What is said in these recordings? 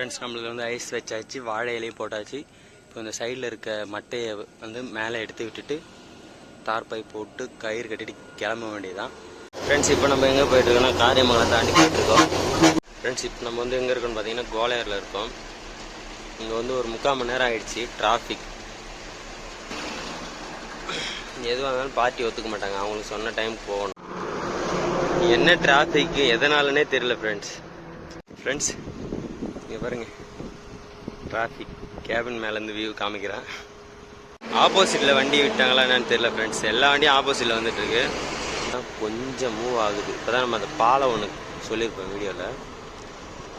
Friends நம்மளுக்கு வந்து ice வச்சாச்சு வாழை இலையும் போட்டாச்சு. இப்போ இந்த சைடில் இருக்க மட்டையை வந்து மேலே எடுத்து விட்டுட்டு தார்பாய் போட்டு கயிறு கட்டிட்டு கிளம்ப வேண்டியதுதான். ஃப்ரெண்ட்ஸ் இப்போ நம்ம எங்கே போயிட்டுருக்கோம்னா காரியமங்கலம் தாண்டி போயிட்டுருக்கோம். ஃப்ரெண்ட்ஸ் இப்போ நம்ம வந்து எங்கே இருக்கோம்னு பார்த்தீங்கன்னா கோலையரில் இருக்கோம். இங்கே வந்து ஒரு முக்கால் மணி நேரம் ஆகிடுச்சு டிராஃபிக் எதுவாக இருந்தாலும் பார்ட்டி ஒத்துக்க மாட்டாங்க. அவங்களுக்கு சொன்ன டைம் போகணும். என்ன டிராஃபிக் எதனாலனே தெரியல ஃப்ரெண்ட்ஸ் ஃப்ரெண்ட்ஸ் இங்கே பாருங்க. டிராஃபிக் கேபின் மேலேருந்து வியூ காமிக்கிறேன். ஆப்போசிட்டில் வண்டி விட்டாங்களா என்னன்னு தெரியல ஃப்ரெண்ட்ஸ் எல்லா வண்டியும் ஆப்போசிட்டில் வந்துட்டுருக்கு. கொஞ்சம் மூவ் ஆகுது. இப்போ தான் நம்ம அந்த பாலை ஒன்று சொல்லியிருப்போம் வீடியோவில்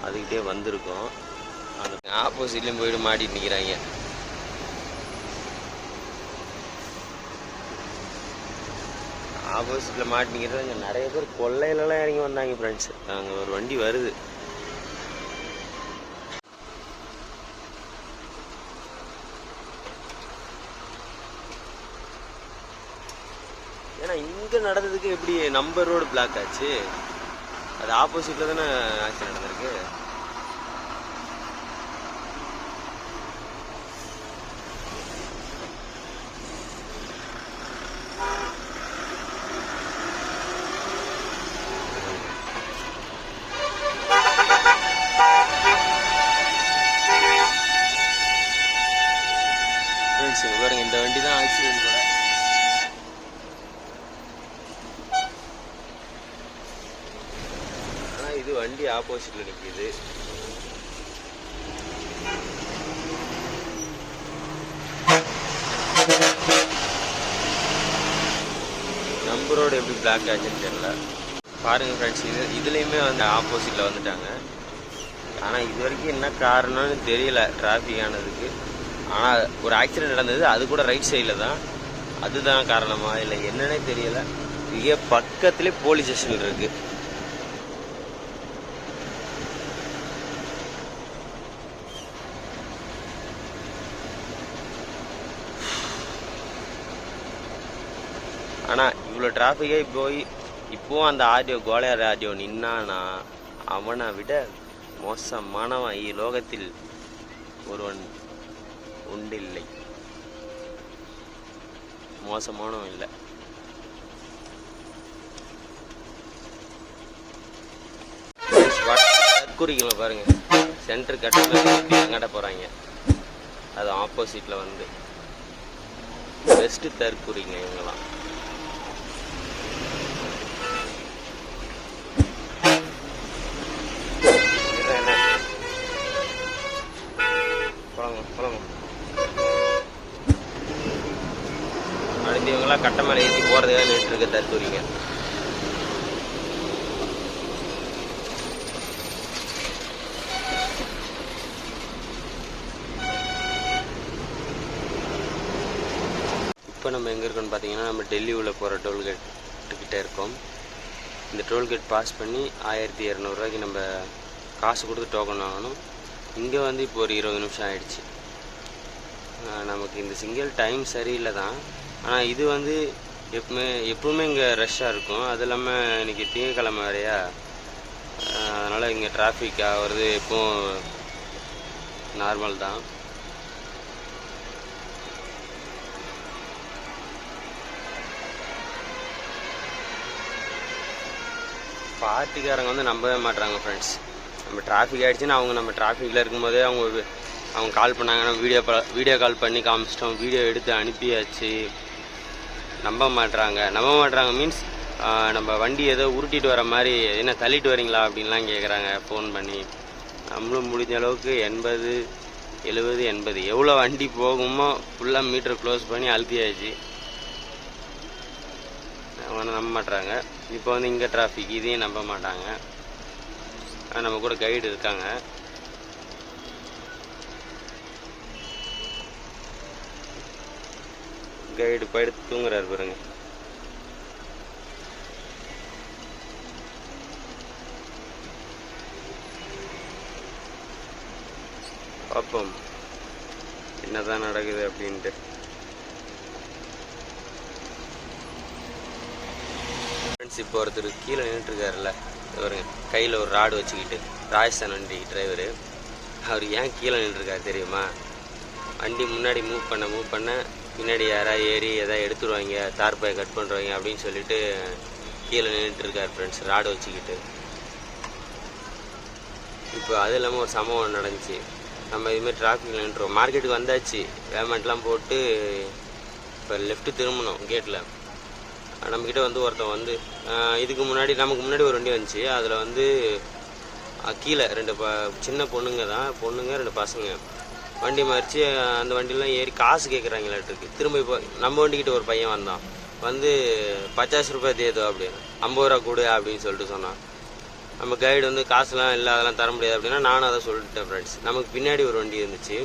அதுக்கிட்டே வந்திருக்கோம். அந்த ஆப்போசிட்லேயும் போயிட்டு மாட்டிட்டு நிற்கிறாங்க ஆப்போசிட்டில் மாட்டி நிற்கிறாங்க நிறைய பேர் கொள்ளையிலலாம் இறங்கி வந்தாங்க ஃப்ரெண்ட்ஸ் அங்கே ஒரு வண்டி வருது. ஆனால் இங்கே நடந்ததுக்கு எப்படி நம்ம ரோடு பிளாக் ஆச்சு? அது ஆப்போசிட்டில் தானே ஆக்சிடென்ட் நடந்திருக்கு? பாருங்க இந்த வண்டி தான் ஆக்சிடென்ட் கூட ஆனால் இது வண்டி ஆப்போசிட்டில் நிற்கிது நம்ம ரோடு எப்படி பிளாக் ஆச்சுன்னு தெரியல. பாருங்க ஃப்ரெண்ட்ஸ் இது இதுலேயுமே வந்து ஆப்போசிட்டில் வந்துட்டாங்க. ஆனால் இது வரைக்கும் என்ன காரணம்னு தெரியல டிராஃபிக் ஆனதுக்கு. ஆனால் ஒரு ஆக்சிடென்ட் நடந்தது அது கூட ரைட் சைடில் தான். அதுதான் காரணமா? இல்லை என்னன்னே தெரியல. இங்கே பக்கத்துலேயே போலீஸ் ஸ்டேஷன் இருக்குது ஆனால் இவ்வளோ டிராஃபிக்கே போய் இப்போவும் அந்த ஆடியோ கோலையார் ஆடியோ நின்னானா அவனை விட மோசமானவன் இலோகத்தில் ஒருவன் உண்டில்லை. மோசமானவன் இல்லை. தற்கூரிக்கல பாருங்க. சென்டர் கட்டத்தில் எங்கட போகிறாங்க அது ஆப்போசிட்டில் வந்து. பெஸ்ட்டு தற்கூரிங்க இவங்கெல்லாம் இதுதான் என்ன போலாங்க போலாங்க அடுத்து இவங்கெல்லாம் கட்ட மேலே ஏற்றி போகிறதுக்காக நின்று இருக்க தத்துறீங்க இப்போ நம்ம எங்கே இருக்கோம்னு பார்த்தீங்கன்னா நம்ம டெல்லி உள்ள போகிற டோல்கேட் கிட்டே இருக்கோம். இந்த டோல்கேட் பாஸ் பண்ணி ஆயிரத்தி இரநூறுவாய்க்கு நம்ம காசு கொடுத்து டோக்கன் வாங்கணும். இங்கே வந்து இப்போ ஒரு இருபது நிமிஷம் ஆயிடுச்சு. நமக்கு இந்த சிங்கிள் டைம் சரியில்லை தான் ஆனால் இது வந்து எப்பவுமே எப்பவுமே இங்கே ரஷ்ஷாக இருக்கும். அது இல்லாமல் இன்றைக்கி திங்கக்கிழமை வேறையா? அதனால் இங்கே டிராஃபிக் ஆகிறது எப்பவும் நார்மல் தான். பார்ட்டிக்காரங்க வந்து நம்பவே மாட்டாங்க ஃப்ரெண்ட்ஸ் நம்ம டிராஃபிக் ஆகிடுச்சுன்னா அவங்க நம்ம டிராஃபிக்கில் இருக்கும்போதே அவங்க அவங்க கால் பண்ணாங்கன்னா வீடியோ வீடியோ கால் பண்ணி காமிச்சிட்டோம். வீடியோ எடுத்து அனுப்பியாச்சு. நம்ப மாட்டுறாங்க நம்ப மாட்றாங்க மீன்ஸ் நம்ம வண்டி ஏதோ உருட்டிட்டு வர மாதிரி என்ன தள்ளிட்டு வரீங்களா அப்படின்லாம் கேட்குறாங்க ஃபோன் பண்ணி. நம்மளும் முடிஞ்ச அளவுக்கு எண்பது எழுபது எண்பது. எவ்வளோ வண்டி போகுமோ ஃபுல்லாக மீட்டர் க்ளோஸ் பண்ணி அழுத்தியாச்சு. அவங்க நம்ப மாட்றாங்க. இப்போ வந்து இங்கே டிராஃபிக் இதையும் நம்ப மாட்டாங்க. நம்ம கூட கைடு இருக்காங்க. கைடு படுத்து தூங்குறாரு பாருங்க. பார்ப்போம். என்னதான் நடக்குது அப்படின்ட்டு. ஃப்ரெண்ட்ஸ் இப்போ ஒருத்தர் கீழே நின்றுட்டுருக்காருல்ல இவருங்க கையில் ஒரு ராடு வச்சுக்கிட்டு. ராஜஸ்தான் வண்டி டிரைவரு அவர் ஏன் கீழே நின்றுருக்காரு தெரியுமா? வண்டி முன்னாடி மூவ் பண்ண மூவ் பண்ண பின்னாடி யாராவது ஏறி எதாவது எடுத்துருவாங்க தார்பாயை கட் பண்ணுறாங்க அப்படின்னு சொல்லிட்டு கீழே நின்றுட்டுருக்கார் ஃப்ரெண்ட்ஸ் ராடு வச்சுக்கிட்டு. இப்போ அது இல்லாமல் ஒரு சம்பவம் நடந்துச்சு. நம்ம இதுமாதிரி டிராஃபிக்கில் நின்றுறோம் மார்க்கெட்டுக்கு வந்தாச்சு. பேமெண்ட்லாம் போட்டு இப்போ லெஃப்ட்டு திரும்பணும் கேட்டில் நம்மக்கிட்ட வந்து ஒருத்தன் வந்து இதுக்கு முன்னாடி நமக்கு முன்னாடி ஒரு வண்டி வந்துச்சு. அதில் வந்து கீழே ரெண்டு ப சின்ன பொண்ணுங்க தான். பொண்ணுங்க ரெண்டு பசங்க. வண்டி மறித்து அந்த வண்டிலாம் ஏறி காசு கேட்குறாங்களாட்டுருக்கு திரும்ப இப்போ நம்ம வண்டிக்கிட்ட ஒரு பையன் வந்தான். வந்து பச்சாஸ் ரூபாய் தேதோ அப்படின்னு. ஐம்பது ரூபா கொடு அப்படின்னு சொல்லிட்டு சொன்னான். நம்ம கைடு வந்து காசுலாம் இல்லை அதெல்லாம் தர முடியாது அப்படின்னா நானும் அதை சொல்லிட்டேன் ஃப்ரெண்ட்ஸ் நமக்கு பின்னாடி ஒரு வண்டி இருந்துச்சு.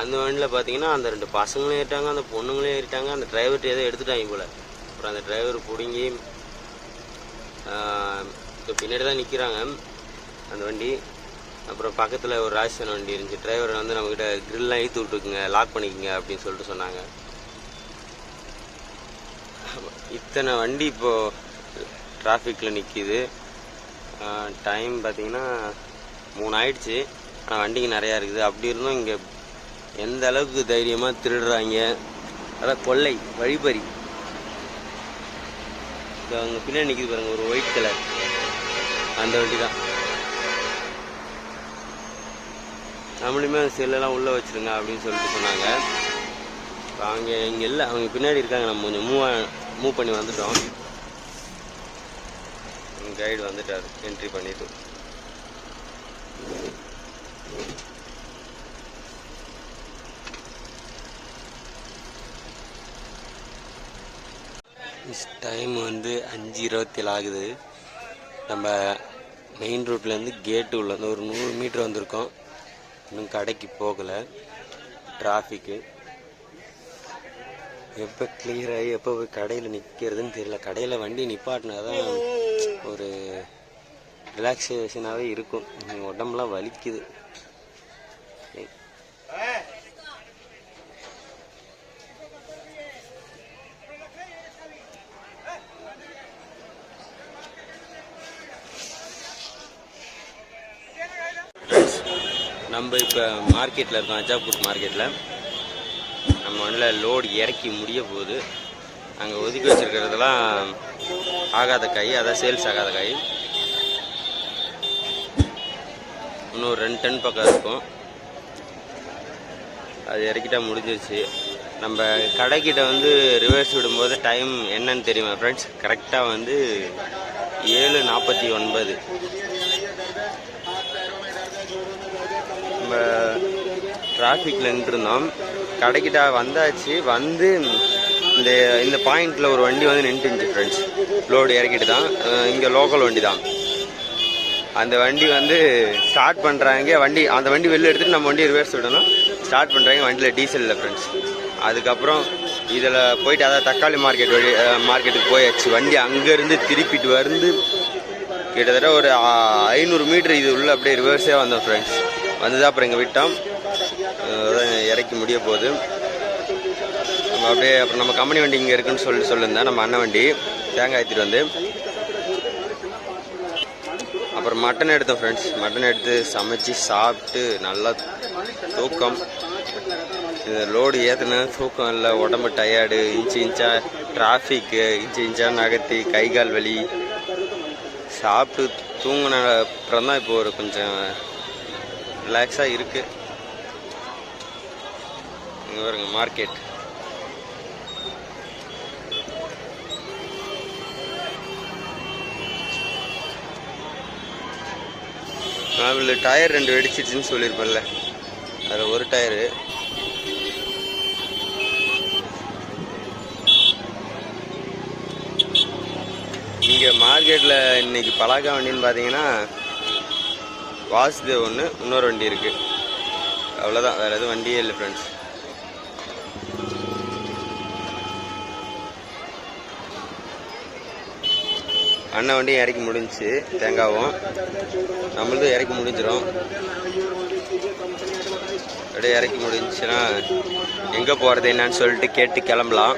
அந்த வண்டியில் பார்த்தீங்கன்னா அந்த ரெண்டு பசங்களும் ஏறிட்டாங்க அந்த பொண்ணுங்களும் ஏறிட்டாங்க அந்த டிரைவர்கிட்ட ஏதோ எடுத்துட்டாங்க போல். அப்புறம் அந்த டிரைவர் பிடுங்கி இப்போ பின்னாடி தான் நிற்கிறாங்க அந்த வண்டி. அப்புறம் பக்கத்தில் ஒரு ராஜஸ்தான் வண்டி இருந்துச்சு. டிரைவர் வந்து நம்மக்கிட்ட க்ரில்லாம் இழுத்து விட்டுருக்குங்க லாக் பண்ணிக்கோங்க அப்படின்னு சொல்லிட்டு சொன்னாங்க. இத்தனை வண்டி இப்போது டிராஃபிக்கில் நிற்கிது டைம் பார்த்தீங்கன்னா மூணு ஆயிடுச்சு. ஆனால் வண்டிங்க நிறையா இருக்குது. அப்படி இருந்தும் இங்கே எந்த அளவுக்கு தைரியமாக திருடுறாங்க? அதான் கொள்ளை வழிபறி இப்போ அவங்க பின்னாடி நிற்கிது பாருங்கள் ஒரு ஒயிட் கலர் அந்த வண்டி தான் நம்மளுமே செல்லெல்லாம் உள்ளே வச்சிருங்க அப்படின்னு சொல்லிட்டு சொன்னாங்க. இப்போ அவங்க இங்கே இல்லை அவங்க பின்னாடி இருக்காங்க. நம்ம கொஞ்சம் மூவ் மூவ் பண்ணி வந்துட்டோம். கைடு வந்துட்டார். என்ட்ரி பண்ணிட்டு. டைம் வந்து அஞ்சு இருபத்தேழு ஆகுது. நம்ம மெயின் ரோட்லேருந்து கேட்டு உள்ள வந்து ஒரு நூறு மீட்டர் வந்திருக்கோம். இன்னும் கடைக்கு போகலை. டிராஃபிக்கு எப்போ கிளியராகி ஆகி எப்போ போய் கடையில் நிற்கிறதுன்னு தெரியல. கடையில் வண்டி நிப்பாட்டினா தான் ஒரு ரிலாக்ஸேஷனாகவே இருக்கும். உடம்புலாம் வலிக்குது. நம்ம இப்போ மார்க்கெட்டில் இருக்கோம் அஜாப்பூர் மார்க்கெட்டில் நம்ம வண்டியில் லோடு இறக்கி முடிய போகுது. அங்கே ஒதுக்கி வச்சிருக்கிறதெல்லாம் ஆகாத காய் அதான் சேல்ஸ் ஆகாத காய். இன்னும் ரெண்டு டன் பக்கம் இருக்கும். அது இறக்கிட்டா முடிஞ்சிருச்சு. நம்ம கடைக்கிட்ட வந்து ரிவர்ஸ் விடும்போது டைம் என்னன்னு தெரியுமா ஃப்ரெண்ட்ஸ் கரெக்டாக வந்து ஏழு நாற்பத்தி ஒன்பது. நம்ம டிராஃபிக்கில் நின்றுருந்தோம். கடைக்கிட்ட வந்தாச்சு. வந்து இந்த இந்த பாயிண்டில் ஒரு வண்டி வந்து நின்றுச்சு ஃப்ரெண்ட்ஸ் லோடு இறக்கிட்டு தான் இங்கே லோக்கல் வண்டி தான் அந்த வண்டி வந்து ஸ்டார்ட் பண்ணுறாங்க வண்டி அந்த வண்டி வெளில எடுத்துகிட்டு நம்ம வண்டி ரிவர்ஸ் விடணும். ஸ்டார்ட் பண்ணுறாங்க வண்டியில் டீசல் இல்லை ஃப்ரெண்ட்ஸ் அதுக்கப்புறம் இதில் போயிட்டு அதாவது தக்காளி மார்க்கெட் வழி மார்க்கெட்டுக்கு போயாச்சு. வண்டி அங்கேருந்து திருப்பிட்டு வந்து கிட்டத்தட்ட ஒரு ஐநூறு மீட்ரு இது உள்ள அப்படியே ரிவர்ஸே வந்தோம் ஃப்ரெண்ட்ஸ் வந்து அப்புறம் இங்கே விட்டோம். இறக்கி முடிய போகுது. நம்ம அப்படியே அப்புறம் நம்ம கம்பெனி வண்டி இங்கே இருக்குன்னு சொல்லி சொல்லியிருந்தேன் நம்ம அண்ணன் வண்டி தேங்காய் ஏற்றிட்டு வந்து. அப்புறம் மட்டன் எடுத்தோம் ஃப்ரெண்ட்ஸ் மட்டன் எடுத்து சமைச்சு சாப்பிட்டு நல்லா தூக்கம். இது லோடு ஏற்றினா தூக்கம் இல்லை உடம்பு டயர்டு இன்ச்சு இன்ச்சா டிராஃபிக்கு இன்ச்சு இன்ச்சா நகர்த்தி கை கால் வலி. சாப்பிட்டு தூங்கின அப்புறம் தான் இப்போ ஒரு கொஞ்சம் ரிலாக்ஸாக இருக்குது இங்கே பாருங்க மார்க்கெட் அதில் டயர் ரெண்டு வெடிச்சிடுச்சின்னு சொல்லியிருப்பேன்ல. அதில் ஒரு டயரு இங்கே மார்க்கெட்டில் இன்னைக்கு பலாக்கா வண்டின்னு பார்த்தீங்கன்னா வாசுதேவ் ஒன்று இன்னொரு வண்டி இருக்குது அவ்வளோதான் வேறு எதுவும் வண்டியே இல்லை ஃப்ரெண்ட்ஸ் அண்ணன் வண்டியும் இறக்கி முடிஞ்சு தேங்காவும். நம்மளதும் இறக்கி முடிஞ்சிடும் அப்படியே இறக்கி முடிஞ்சுன்னா எங்கே போகிறது என்னன்னு சொல்லிட்டு கேட்டு கிளம்பலாம்.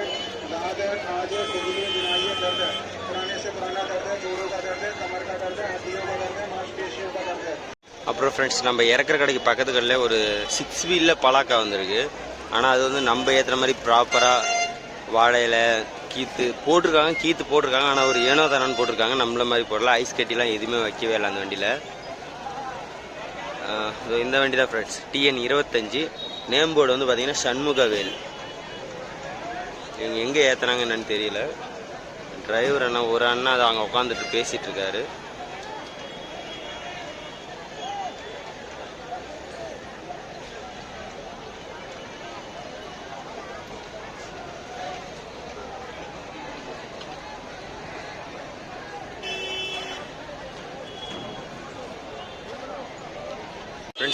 அப்புறம் ஃப்ரெண்ட்ஸ் நம்ம இறக்குற கடைக்கு பக்கத்து கடையில் ஒரு சிக்ஸ் வீலில் பலாக்கா வந்திருக்கு. ஆனால் அது வந்து நம்ம ஏற்றுற மாதிரி ப்ராப்பராக வாழையில் கீத்து போட்டிருக்காங்க கீத்து போட்டிருக்காங்க. ஆனால் ஒரு ஏனோ தானோன்னு போட்டிருக்காங்க. நம்மள மாதிரி போடல. ஐஸ் கட்டிலாம் எதுவுமே வைக்கவே இல்லை அந்த வண்டியில். இந்த வண்டி தான் ஃப்ரெண்ட்ஸ் டிஎன் இருபத்தஞ்சி. நேம் போர்டு வந்து பார்த்தீங்கன்னா சண்முகவேல். இவங்க எங்கே ஏற்றுனாங்க என்னன்னு தெரியல. டிரைவர் அண்ணா ஒரு அண்ணா அதை அங்கே உட்காந்துட்டு பேசிகிட்ருக்காரு இருக்காரு.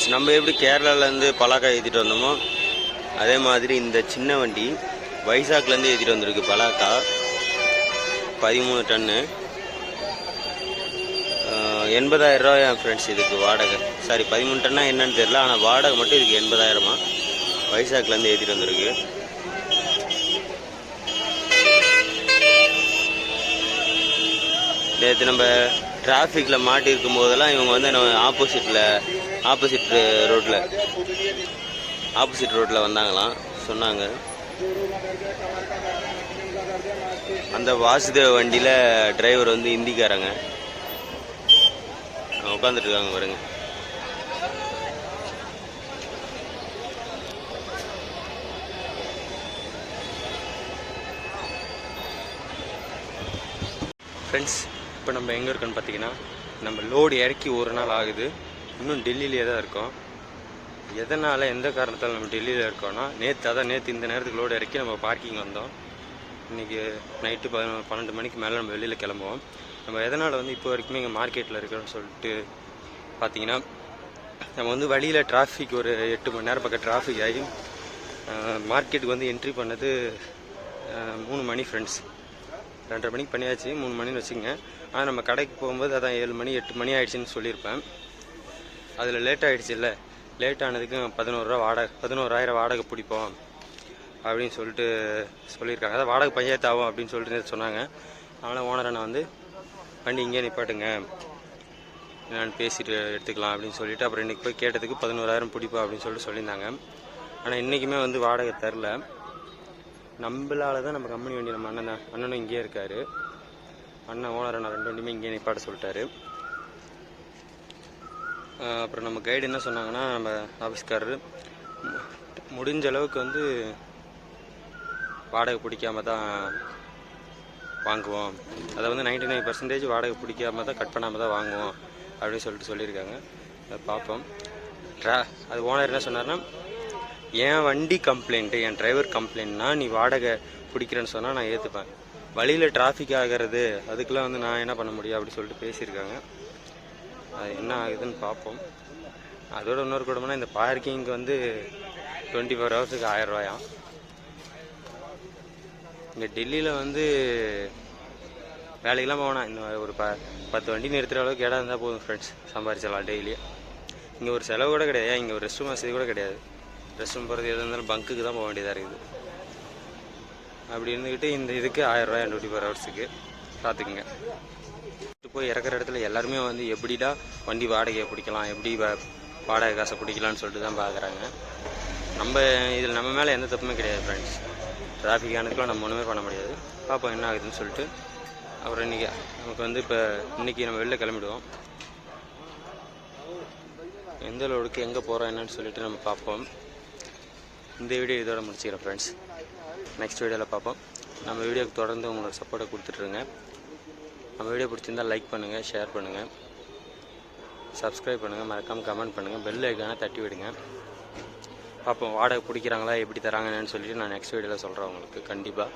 ஃப்ரெண்ட்ஸ் நம்ம எப்படி கேரளாலேருந்து பலாக்காய் ஏற்றிட்டு வந்தோமோ அதே மாதிரி இந்த சின்ன வண்டி வைசாக்லேருந்து ஏற்றிட்டு வந்திருக்கு பலாக்கா. பதிமூணு டன்னு. எண்பதாயிரம் ரூபாய் என் ஃப்ரெண்ட்ஸ் இதுக்கு வாடகை. சாரி பதிமூணு டன்னா என்னன்னு தெரியல ஆனால் வாடகை மட்டும் இதுக்கு எண்பதாயிரமா? வைசாக்லேருந்து ஏற்றிட்டு வந்திருக்கு. நேற்று நம்ம டிராஃபிக்கில் மாட்டிருக்கும் போதெல்லாம் இவங்க வந்து நம்ம ஆப்போசிட்டில் ஆப்போசிட் ரோட்டில் ஆப்போசிட் ரோட்டில் வந்தாங்களாம். சொன்னாங்க. அந்த வாசுதேவ வண்டியில் டிரைவர் வந்து இந்திக்காரங்க. உட்காந்துட்டு இருக்காங்க பாருங்க. ஃப்ரெண்ட்ஸ் இப்போ நம்ம எங்கே இருக்கோன்னு பார்த்தீங்கன்னா நம்ம லோடு இறக்கி ஒரு நாள் ஆகுது. இன்னும் டெல்லியிலே தான் இருக்கோம். எதனால் எந்த காரணத்தால் நம்ம டெல்லியில் இருக்கோம்னா நேற்று அதான் நேற்று இந்த நேரத்துக்கு லோடு இறக்கி நம்ம பார்க்கிங் வந்தோம். இன்றைக்கி நைட்டு பதினொன்று பன்னெண்டு மணிக்கு மேலே நம்ம வெளியில் கிளம்புவோம். நம்ம எதனால் வந்து இப்போ வரைக்குமே இங்கே மார்க்கெட்டில் இருக்கிறோம்னு சொல்லிட்டு பார்த்தீங்கன்னா நம்ம வந்து வழியில் டிராஃபிக் ஒரு எட்டு மணி நேரம் பக்கம் டிராஃபிக் ஆகி மார்க்கெட்டுக்கு வந்து என்ட்ரி பண்ணது மூணு மணி ஃப்ரெண்ட்ஸ் ரெண்டரை மணிக்கு பண்ணியாச்சு மூணு மணின்னு வச்சுக்கோங்க. ஆனால் நம்ம கடைக்கு போகும்போது அதான் ஏழு மணி எட்டு மணி ஆகிடுச்சின்னு சொல்லியிருப்பேன். அதில் லேட் ஆகிடுச்சு இல்லை லேட் ஆனதுக்கு பதினோருவா வாடகை பதினோராயிரம் வாடகை பிடிப்போம் அப்படின்னு சொல்லிட்டு சொல்லியிருக்காங்க. அதாவது வாடகை பஞ்சாயத்து ஆகும் அப்படின்னு சொல்லிட்டு சொன்னாங்க. அதனால் ஓனர் அண்ணா வந்து வண்டி இங்கே நிப்பாட்டுங்க. நான் பேசிட்டு எடுத்துக்கலாம் அப்படின்னு சொல்லிட்டு அப்புறம் இன்றைக்கி போய் கேட்டதுக்கு பதினோராயிரம் பிடிப்போம் அப்படின்னு சொல்லிட்டு சொல்லியிருந்தாங்க. ஆனால் இன்றைக்குமே வந்து வாடகை தரல. நம்மளால தான் நம்ம கம்பெனி வண்டி நம்ம அண்ணன் தான். அண்ணனும் இங்கேயே இருக்காரு. அண்ணன் ஓனர் அண்ணா ரெண்டு வண்டியுமே இங்கேயே நிப்பாட்ட சொல்லிட்டாரு. அப்புறம் நம்ம கைடு என்ன சொன்னாங்கன்னா நம்ம ஆஃபீஸ்காரரு மு- முடிஞ்ச அளவுக்கு வந்து வாடகை பிடிக்காம தான் வாங்குவோம். அதை வந்து நைன்டி நைன் பர்சன்டேஜ் வாடகை பிடிக்காம தான் கட் பண்ணாமல் தான் வாங்குவோம் அப்படின்னு சொல்லிட்டு சொல்லியிருக்காங்க. அதை பார்ப்போம். ட்ரா அது ஓனர் என்ன சொன்னார்னா என் வண்டி கம்ப்ளைண்ட்டு என் டிரைவர் கம்ப்ளைண்ட்னா நீ வாடகை பிடிக்கிறேன்னு சொன்னால் நான் ஏற்றுப்பேன் வழியில் டிராஃபிக் ஆகிறது அதுக்கெலாம் வந்து நான் என்ன பண்ண முடியும்? அப்படின்னு சொல்லிட்டு பேசியிருக்காங்க. அது என்ன ஆகுதுன்னு பார்ப்போம். அதோட இன்னொரு குடும்பம்னா இந்த பார்க்கிங்க்கு வந்து டுவெண்ட்டி ஃபோர் ஹவர்ஸுக்கு ஆயிரம் ரூபாயாம். இங்கே டெல்லியில் வந்து வேலைக்கெல்லாம் போவேணாம் இந்த ஒரு ப பத்து வண்டி நிறுத்துகிற அளவுக்கு இடம் இருந்தால் போதும் ஃப்ரெண்ட்ஸ் சம்பாரிச்சிடலாம் டெய்லி இங்கே ஒரு செலவு கூட கிடையாது. இங்கே ஒரு ரெஸ்ட் ரூம் வசதி கூட கிடையாது. ரெஸ்ட் ரூம் போகிறது எது இருந்தாலும் பங்குக்கு தான் போக வேண்டியதாக இருக்குது. அப்படி இருந்துக்கிட்டு இந்த இதுக்கு ஆயிரம் ரூபாய் டுவெண்ட்டி ஃபோர் ஹவர்ஸுக்கு பார்த்துக்குங்க. போய் இறக்குற இடத்துல எல்லாருமே வந்து எப்படிடா வண்டி வாடகையை பிடிக்கலாம் எப்படி வாடகை காசை பிடிக்கலாம்னு சொல்லிட்டு தான் பார்க்குறாங்க நம்ம இதில் நம்ம மேலே எந்த தப்புமே கிடையாது ஃப்ரெண்ட்ஸ் டிராஃபிக் ஆனதுக்குலாம் நம்ம ஒன்றுமே பண்ண முடியாது. பார்ப்போம் என்ன ஆகுதுன்னு சொல்லிட்டு. அப்புறம் இன்றைக்கி நமக்கு வந்து இப்போ இன்றைக்கி நம்ம வெளில கிளம்பிடுவோம். எந்த லோடுக்கு எங்கே போகிறோம் என்னன்னு சொல்லிட்டு நம்ம பார்ப்போம் இந்த வீடியோ இதோட முடிச்சுக்கிறேன் ஃப்ரெண்ட்ஸ் நெக்ஸ்ட் வீடியோவில் பார்ப்போம் நம்ம வீடியோக்கு தொடர்ந்து உங்களோட சப்போர்ட்டை கொடுத்துட்ருங்க நம்ம வீடியோ பிடிச்சிருந்தா லைக் பண்ணுங்கள் ஷேர் பண்ணுங்கள் சப்ஸ்கிரைப் பண்ணுங்கள் மறக்காமல் கமெண்ட் பண்ணுங்கள் பெல் ஐக்கான தட்டி விடுங்க. பார்ப்போம் வாடகை பிடிக்கிறாங்களா எப்படி தராங்கன்னு சொல்லிட்டு நான் நெக்ஸ்ட் வீடியோவில் சொல்கிறேன் உங்களுக்கு. கண்டிப்பாக